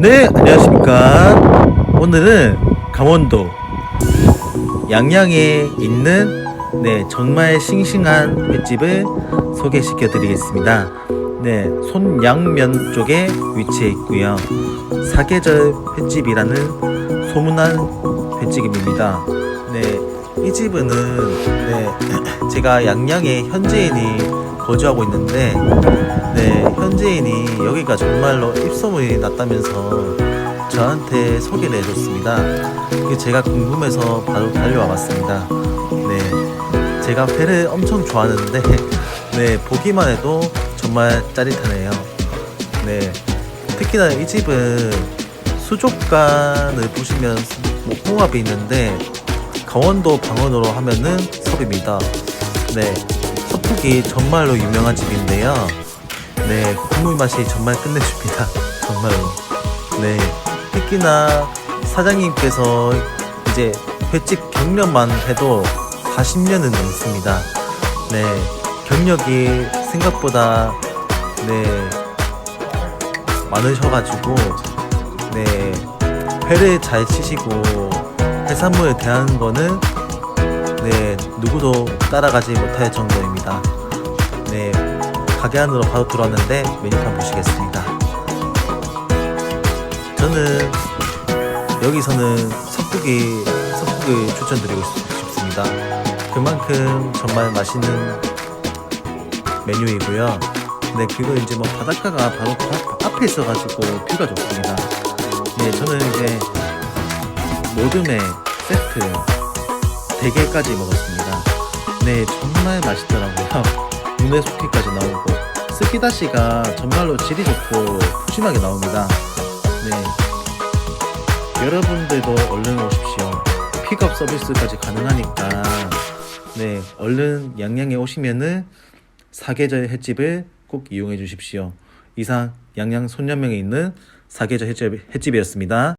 네, 안녕하십니까. 오늘은 강원도 양양에 있는 네, 정말 싱싱한 횟집을 소개시켜 드리겠습니다. 네, 손양면 쪽에 위치해 있고요. 사계절 횟집이라는 소문난 횟집입니다. 네, 이 집은 네, 제가 양양에 현지인이 거주하고 있는데 네, 현지인이 여기가 정말로 입소문이 났다면서 저한테 소개를 해줬습니다. 그 제가 궁금해서 바로 달려와 봤습니다. 네, 제가 회를 엄청 좋아하는데, 네, 보기만 해도 정말 짜릿하네요. 네, 특히나 이 집은 수족관을 보시면 목공합이 있는데, 강원도 방언으로 하면은 섭입니다. 네, 서북이 정말로 유명한 집인데요. 네, 국물 맛이 정말 끝내줍니다. 정말로. 네, 특히나 사장님께서 이제 횟집 경력만 해도 40년은 넘습니다. 네, 경력이 생각보다 네 많으셔가지고 네 회를 잘 치시고 해산물에 대한 거는 네 누구도 따라가지 못할 정도입니다. 네 가게 안으로 바로 들어왔는데 메뉴판 보시겠습니다. 저는 여기서는 석국이 석국을 추천드리고 싶- 싶습니다. 그만큼 정말 맛있는 메뉴이고요. 네 그리고 이제 뭐 바닷가가 바로 앞에 있어가지고 뷰가 좋습니다. 네 저는 이제 모듬의 세트 4개까지 먹었습니다. 네 정말 맛있더라고요. 눈에 속기까지 나오고 스키다시가 정말로 질이 좋고 푸짐하게 나옵니다. 네 여러분들도 얼른 오십시오. 픽업 서비스까지 가능하니까 네 얼른 양양에 오시면은 사계절 횟집을 꼭 이용해 주십시오. 이상 양양 손녀명에 있는 사계절 횟집, 횟집이었습니다.